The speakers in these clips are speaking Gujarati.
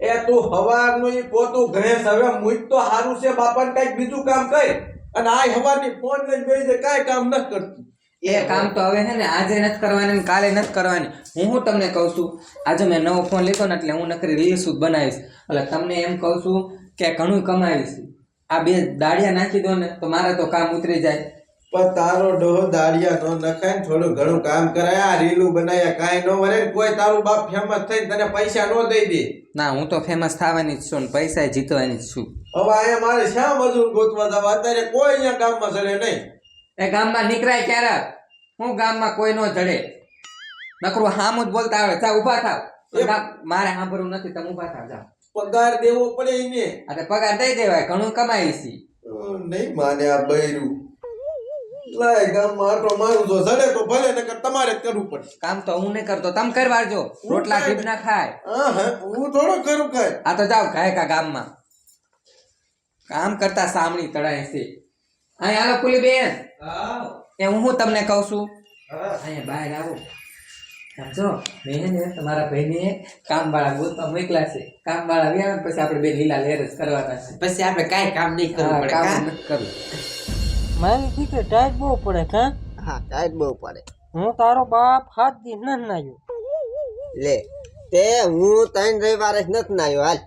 એ તું હવારનું ઈ પોતું ઘેસ, હવે મુજ તો હારું છે, બાપાને કંઈક બીજું કામ કઈ અને આ હવારની ફોન લઈને બેસી કાંઈ કામ નથી કરતી. એ કામ તો હવે હે ને આજે નથી કરવાની કાલે નથી કરવાની. હું હું તમને કહું છું, આજે મેં નવો ફોન લીધો ને એટલે હું નકરી રીલ્સ બનાવીશ. એટલે તમને એમ કહું છું કે ઘણું કમાવીશ. આ બે દાડિયા નાખી દો ને તો મારે તો કામ ઉતરી જાય. પણ તારો ડોહો દાડિયા નો નખાય થોડું ઘણું કામ કરાય. આ રીલું બનાયા કાંઈ નો વરે કોઈ તારું બાપ ફેમસ થઈને તને પૈસા નો દઈ દે. ના હું તો ફેમસ થવાની જ છું ને પૈસા જીતવાની જ છું. હવે અહીંયા મારે શા મજૂર ગોતવા જવા? અત્યારે કોઈ અહીંયા ગામમાં ચડે નહીં. એ ગામમાં નીકળાય ક્યારે? હું ગામમાં કોઈ નો જડે. નકરું હામ જ બોલતા આવે. ચા ઊભા થાવ. મારે સાંભળવું નથી તમે ઊભા થાવ જાઓ પગાર દેવો પડે એને. આ પગાર દઈ દેવાય ઘણું કમાય છે. નહીં માને આ બૈરું. લાય ગામમાં આટો મારું જો જડે તો ભલે નકર તમારે જ કરવું પડે. કામ તો હું નહીં કરતો તમે કરી વાળજો રોટલા ટીપ ના ખાય. હા હા હું થોડો કરું કાંઈ. આ તો જાઓ ગાય કા ગામમાં. કામ કરતા સામણી તળાય છે. અહીં હાલો પુલી બેન. એ હું હું તમને કહું છું? અહીંયા બહાર આવો. સમજો? મેં ને તમારા ભાઈને કામ વાળા ગોતવા મોકલા છે. કામ વાળા આવ્યા પછી આપણે બે લીલા લેર જ કરવાના છે. પછી આપણે કાંઈ કામ નહીં કરવું પડે. કામ કરવું. મારી દીકરી ટાઈટ બહુ પડે કાં હા? ટાઈટ બહુ પડે. હું તારો બાપ હાથ દી ન નાયો. લે તે હું ત્રણ રવિવાર જ નથી નાયો હાલ.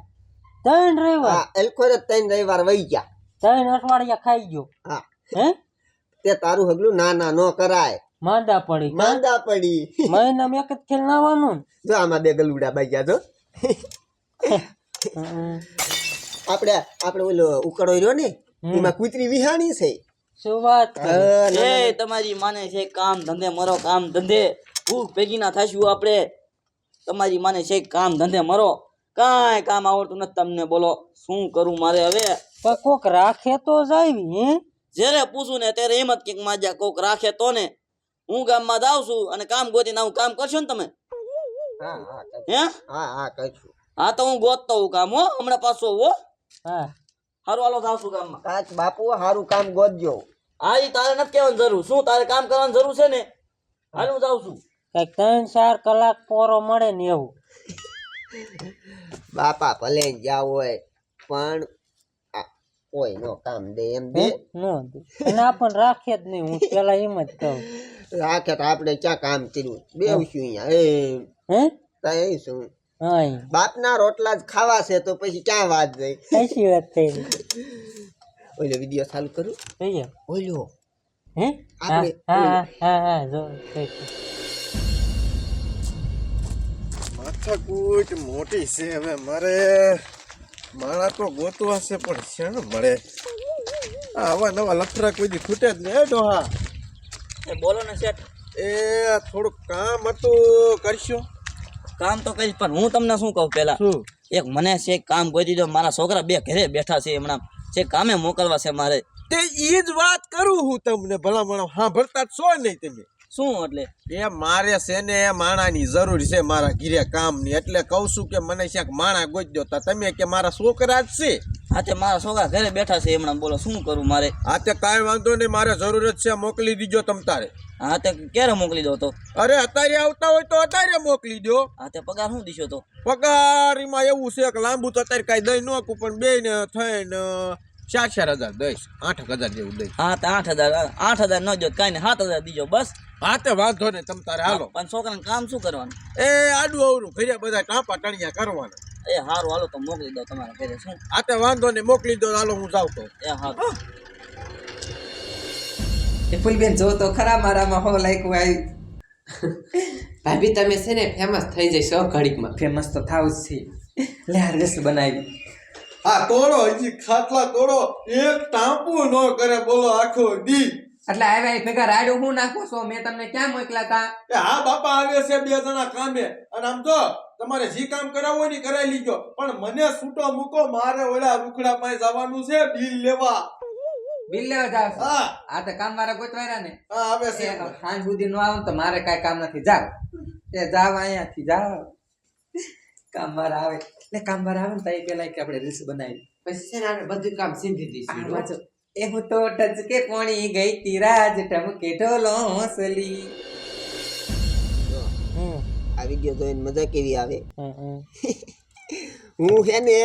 ત્રણ રવિવાર? હા એલખોર ત્રણ રવિવાર વહી ગયા. ત્રણ અઠવાડિયા ખાઈ ગયો. હા. હે? તે તારું હગલું ના ના નો કરાય. માંદા પડી માંદા પડી. મહિનામાં એક જ ખેલ નાવાનું જો આમાં બે ગલુડા બાગ્યા જો. આપણે આપણે ઓલો ઉકળો રહ્યો ને એમાં કૂતરી વિહાણી છે. શું વાત? હા, ના, ના, એ તમારી માને છે કામ ધંધે મરો કામ ધંધે. ભૂખ ભેગી ના થશું આપણે. તમારી માને છે કામ ધંધે મરો. કાંઈ કામ આવડતું નથી તમને બોલો. શું કરું મારે હવે? કોક રાખે તો જાય હે? જ્યારે પૂછું ને ત્યારે એમ જ કંઈક માજા કોક રાખે તો ને. હું ગામમાં જાઉં છું અને કામ ગોતીને આવું કામ કરશો ને તમે? હા હા હે? હા હા હા તો હું ગોતતો હું કામ હો. હમણાં પાછો હો. હા. હારું હાલો થાવ છું ગામમાં. કાચ બાપુ હારું કામ ગોતજો. હા એ તારે નથી કહેવાની જરૂર. શું તારે કામ કરવાની જરૂર છે ને? હાલ હું જાઉં છું. કંઈક ત્રણ ચાર કલાક પોરો મળે ને એવું. બાપા ભલે જાવ હોય પણ કોઈ નો કામ દે એમ દે? નો દે. અને આપણને રાખે જ નહીં હું પેલા એમ જ કહું. રાખે તો આપણે ક્યાં કામ કર્યું? બેવશું અહીંયા. એ હે? તઈ શું. બાપના રોટલા જ ખાવા છે તો પછી ક્યાં વાત જાય સાચી વાત થઈ. ઓલો વીડિયો ચાલુ કરું? જોઈએ ઓલો. હે? આપણે- હા હા હા જો માથાકૂટ મોટી છે હવે મારે. માળા તો ગોતવા છે પણ શેણ મળે? આવા નવા લફરા કોઈ દી ખૂટે જ ને એ ડોહા? એ બોલો ને શેઠ. એ થોડુંક કામ હતું કરશો. કામ તો કરીશ પણ હું તમને શું કહું પેલા એક મને છે કામ કરી દો. મારા છોકરા બે ઘરે બેઠા છે હમણાં. છે કામે મોકલવા છે મારે. તે એ જ વાત કરું હું તમને ભલામણ. સાંભળતા છો નહીં તમે. શું એટલે? એ મારે છે ને એ માણાની જરૂર છે મારા ઘીરે કામની. એટલે કહું છું કે મને ક્યાંક માણા ગોતજો દો. તમે કે મારા છોકરા જ છે? હા તે મારા છોકરા ઘરે બેઠા છે હમણાં. બોલો શું કરું મારે? હા તે કાંઈ વાંધો નહીં. મારે જરૂર જ છે. મોકલી દીજો તમ તારે. હા તે ક્યારે મોકલી દો તો? અરે અત્યારે આવતા હોય તો અત્યારે મોકલી દો. હા તે પગાર શું દીશો તો? પગાર એમાં એવું છે કે લાંબુ તો અત્યારે કાંઈ દઈ ન પણ બે ને થઈને ચાર ચાર હજાર દઈશ આઠ હજાર જેવું દઈશ. હા તો આઠ હજાર આઠ હજાર ન જો કાંઈ ને સાત હજાર દીજો બસ. હા તે વાંધો નહીં તમે તારે હાલો. પણ છોકરાને કામ શું કરવાનું? એ આડું અવરું ઘરે બધા ટાંપા ટણિયા કરવાના. એ સારું હાલો તો મોકલી દો તમારા ઘરે શું? હા તે વાંધો નહીં મોકલી દો હાલો હું જાઉં તો. એ હા. એ ફૂલબેન જો તો ખરા મારામાં હો લાયકું આવી ભાભી તમે છે ને ફેમસ થઈ જઈશ ઘડીકમાં. ફેમસ તો થાવ જ છે. લે આ બનાવી. હા તોડો હજી ખાટલા તોડો એક ટાંપુ ન કરે બોલો આખો દી. એટલે આવ્યા ભેગા રાડું હું નાખો છો? મેં તમને ક્યાં મોકલા તા? એ હા બાપા આવે છે બે જણા કામે. અને આમ તો તમારે જે કામ કરાવવું હોય ને કરાવી લીજો. પણ મને છૂટો મૂકો મારે ઓલા રૂખડા પાસે જવાનું છે બિલ લેવા. બિલ લેવા જાવ હા. આ તો કામ મારા ગોતવાયા ને. હા આવે છે. સાંજ સુધી નો આવો તો મારે કાંઈ કામ નથી. જાવ એ જાવ અહીંયાથી જાવ કામ વાળા આવે. એટલે કામ આવે ને તો પેલા કે આપણે રીલ્સ બનાવી. પછી છે ને આપણે બધું કામ સીધી દઈશું વાંચો. એ હું તો ટચકે પોણી ગઈ તિરાજ ટમકે ઢોલો હોસલી. આ વીડિયો જોઈને મજા કેવી આવે. હું છે ને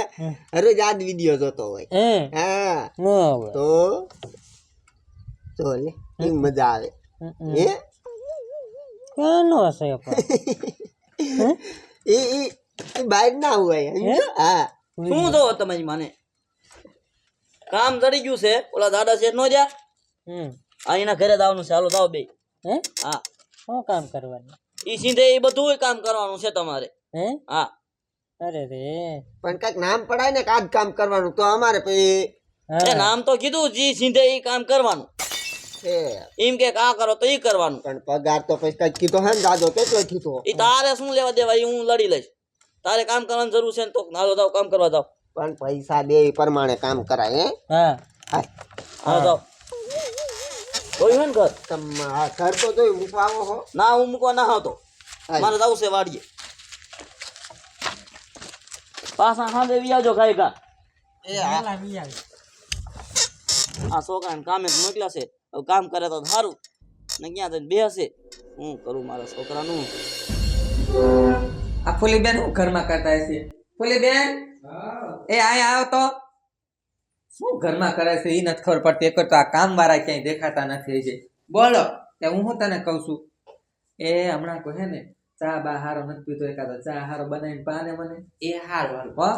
રોજ આ જ વીડિયો જોતો હોય. હા. તો તો લે મજા આવે. હે? કેનો છે એ એ એ બહાર ના હોય. હા? શું જો તમારી માને? કામ ચડી ગયું છે. ઓલા દાદા છે નો જા આ એના ઘરે દાવનું છે. હાલો દાવ બે. હે? હા. શું કામ કરવાનું? ઈ સીધે એ બધું કામ કરવાનું છે તમારે. હે? હા. અરે રે. પણ કંઈક નામ પડાય ને કાજ કામ કરવાનું તો અમારે પછી નામ તો કીધું જી સીધે ઈ કામ કરવાનું. એમ કે આ કરો તો ઈ કરવાનું. પણ પગાર તો પછી કંઈક કીધો હે ને દાદો કેટલો કીધો? ઈ તારે શું લેવા દેવા હું લડી લઈશ. તારે કામ કરવાની જરૂર છે ને તો નાલો જાવ કામ કરવા જાવ પણ પૈસા દે એ પ્રમાણે કામ કરાય હે? હા. હા જાવ કોઈ હોય ને ઘર? તમે આ ઘર તો જોઈ મૂકવા આવો હો. ના હું મૂકવા ના આવતો. મારે જવું છે વાડીએ. પાછા હા દેવી આવજો ખાઈ કા એ હા. આ છોકરાને કામે મોકલા છે. હવે કામ કરે તો સારું ને ક્યાં જઈને બેસે. હું કરું મારા છોકરાનું? ફૂલીબેન હું ઘરમાં કરતા હશે? ફૂલીબેન? એ અહીંયા આવો તો. શું ઘરમાં કરે છે? એ નથી ખબર પડતી. એક તો આ કામ વાળા ક્યાંય દેખાતા નથી જે બોલો કે હું હું તને કહું છું? એ હમણાં કોઈ હે ને ચા બા હારો નથી પીતો એકાદો. ચા હારો બનાવીને પાને મને. એ હાર હારું હો.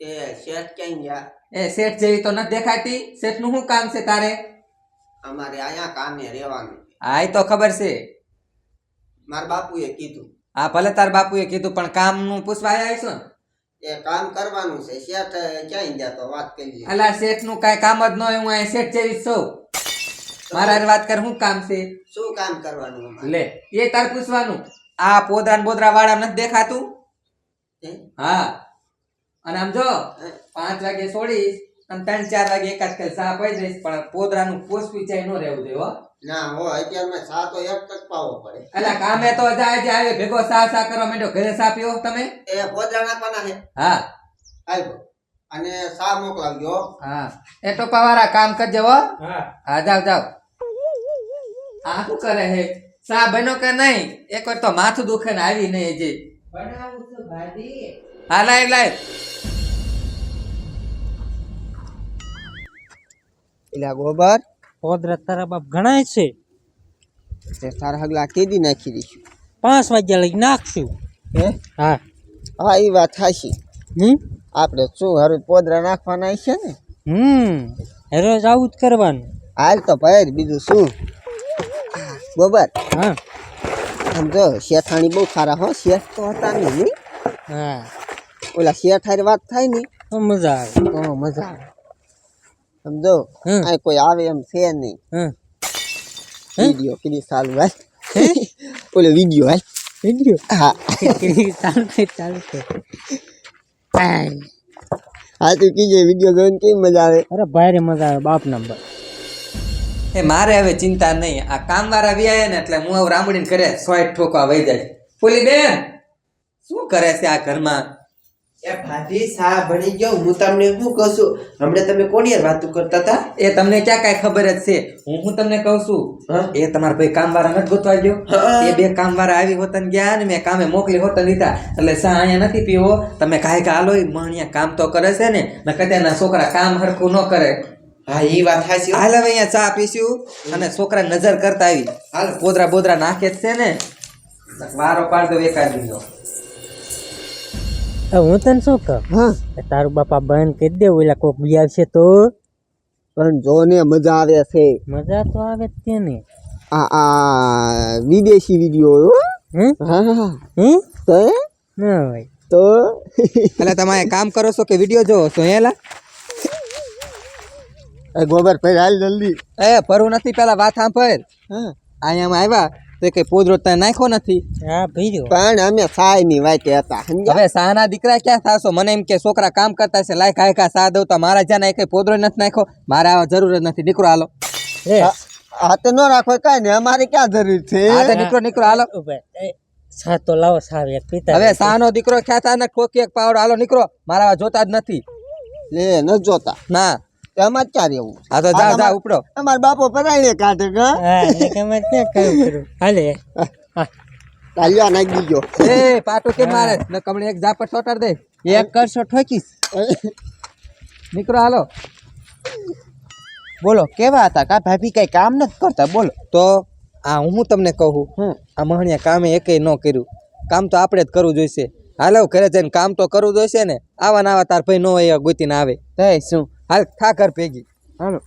એ શેઠ ક્યાં ગયા? એ શેઠ જેવી તો નથી દેખાતી. શેઠનું શું કામ છે તારે? અમારે અહીંયા કામે રહેવાનું. આ તો ખબર છે. મારા બાપુએ કીધું. હા ભલે તાર બાપુએ કીધું પણ કામનું પૂછવા આવ્યા છો ને? એ કામ કરવાનું છે શેઠ ક્યાં ગયા તો વાત કરી અલા શેઠનું કઈ કામ જ ન હોય હું અહીં શેઠ જેવી છું. મારા વાત કર શું કામ છે? શું કામ કરવાનું લે એ તાર પૂછવાનું. આ પોદરા ને બોદરા વાળા નથી દેખાતું? હે? હા. અને આમ જો પાંચ વાગે છોડીશ અને ત્રણ ચાર વાગે એકાદ કઈ ચા પી જઈશ પણ પોદરાનું પોષ વિચાય ન રહેવું જોઈએ હો. ના હો તો એક ટક પાવો પડે. અલા કામે તો જાય જે આવે ભેગો સા સા કરવા માંડ્યો ઘરે સા પીવો તમે? એ પોદરા નાખવાના છે. હા. આવ્યો અને ચા મોકલાવજો હા. એ ટોપા વાળા કામ કરજો હો. હા. જાવ જાવ આ શું કરે હે સા બનો કે નહીં? એક વાર તો માથું દુખે ને આવી નહીં હજી બનાવું છું હા લાય લાય. એટલે ગોબર. પોદરા તારા બાપ ગણાય છે. તે તારા હગલા કેદી નાખી દઈશું. પાંચ વાગ્યા લઈ નાખશું. હે? હા. હા એ વાત થાશી હમ? આપણે શું હવે પોદરા નાખવાના છે ને? હમ. રોજ આવું જ કરવાનું. હાલ તો ભાઈ બીજું શું? ગોબર. હા. આમ જો શેઠાણી બહુ ખારા હો શેઠ તો હતા નહીં? હા. ઓલા શેઠ હારી વાત થાય ને મજા આવે. તો મજા આવે. સમજો? હમ. આ કોઈ આવે એમ છે નહીં. હમ. વીડિયો કીધી સારું હાલ. ઓલો વીડિયો હાલ. વીડિયો? હા. ચાલુ છે ચાલુ છે. હા તું કીજે વીડિયો જોઈને કેવી મજા આવે? અરે ભારે મજા આવે બાપ નંબર. એ મારે હવે ચિંતા નહીં. આ કામ વાળા વ્યાય ને એટલે હું હવે રામડીને કરે સોય ઠોકવા વહી જાય ફૂલી બેન શું કરે છે આ ઘરમાં? એ ભાભી સા ભણી ગયો. હું તમને શું કહું છું? હમણાં તમે કોની હારે વાતું કરતા હતા? એ તમને ક્યાં કાંઈ ખબર જ છે? હું હું તમને કહું છું. એ તમારા ભાઈ કામ વાળા નથી ગોતવા ગયો. એ બે કામ આવી હોતન ગયા ને મેં કામે મોકલી હોતન લીધા. એટલે સા અહીંયા નથી પીવો. તમે કાંઈ કા હાલો મણિયા કામ તો કરે છે ને. ને કદાના છોકરા કામ હરખું ન કરે. હા એ વાત હાલ હવે અહીંયા ચા પીશું અને છોકરા નજર કરતા આવી. હાલ. પોદરા બોદરા નાખે છે ને. વારો પાડ દો એકાદ હવે હું તને શું કહું? હા. તારું બાપા બંધ કરી દે ઓલા કોક બી આવશે તો. પણ જો ને મજા આવે છે. મજા તો આવે જ તેને આ આ વિદેશી વીડિયો હા. હા? હમ તો ના ભાઈ તો? એટલે તમે કામ કરો છો કે વીડિયો જોવો છો હેલા એ ગોબર ભાઈ હાલ જલ્દી. એ પરું નથી પેલા વાત સાંભળ. હા. અહીંયા આવ્યા. તો કઈ પોદરો તને નાખ્યો નથી. હા ભીર્યો. પણ અમે સાયની વાતે હતા હવે સાના દીકરા ક્યાં થાશો? મને એમ કે છોકરા કામ કરતા છે લાય કાય કા સા દઉં તો મારા જ્યાં કઈ પોદરો નથી નાખ્યો મારે આવા જરૂર જ નથી. દીકરો હાલો. હાથે ન રાખો કાંઈ નહીં અમારે ક્યાં જરૂર છે? હા દીકરો દીકરો હાલો. ઊભા એ, સા તો લાવો સાવ એક પિતા હવે સાનો દીકરો ખ્યાતા ને કોકી એક પાવડો. હાલો નીકળો. મારા જોતા જ નથી. લે ન જોતા. ના. તે અમારે ક્યાં રહેવું હા તો જા જા ઉપડો. અમારા બાપો પરાયણે કાઢે કા હા? એટલે કે અમારે ક્યાં કામ કરું હાલે. હા. તાલિયા નાખી દીજો. એ પાટો કે મારે? ન કમણે એક ઝાપટ સોટાડ દે. એક કરશો ઠોકીશ નીકળો હાલો. બોલો કેવા હતા? કા ભાભી કઈ કામ નથી કરતા? બોલો. તો આ હું તમને કહું. આ મહણિયા કામે એકેય ન કર્યું. કામ તો આપણે જ કરવું જોઈશે. હાલો ઘરે જઈને કામ તો કરવું જોઈશે ને. આવા ને આવા તાર ભાઈ ન હોય ગોતીને આવે. તે શું? હાલ થા કર ભેગી. હાલો.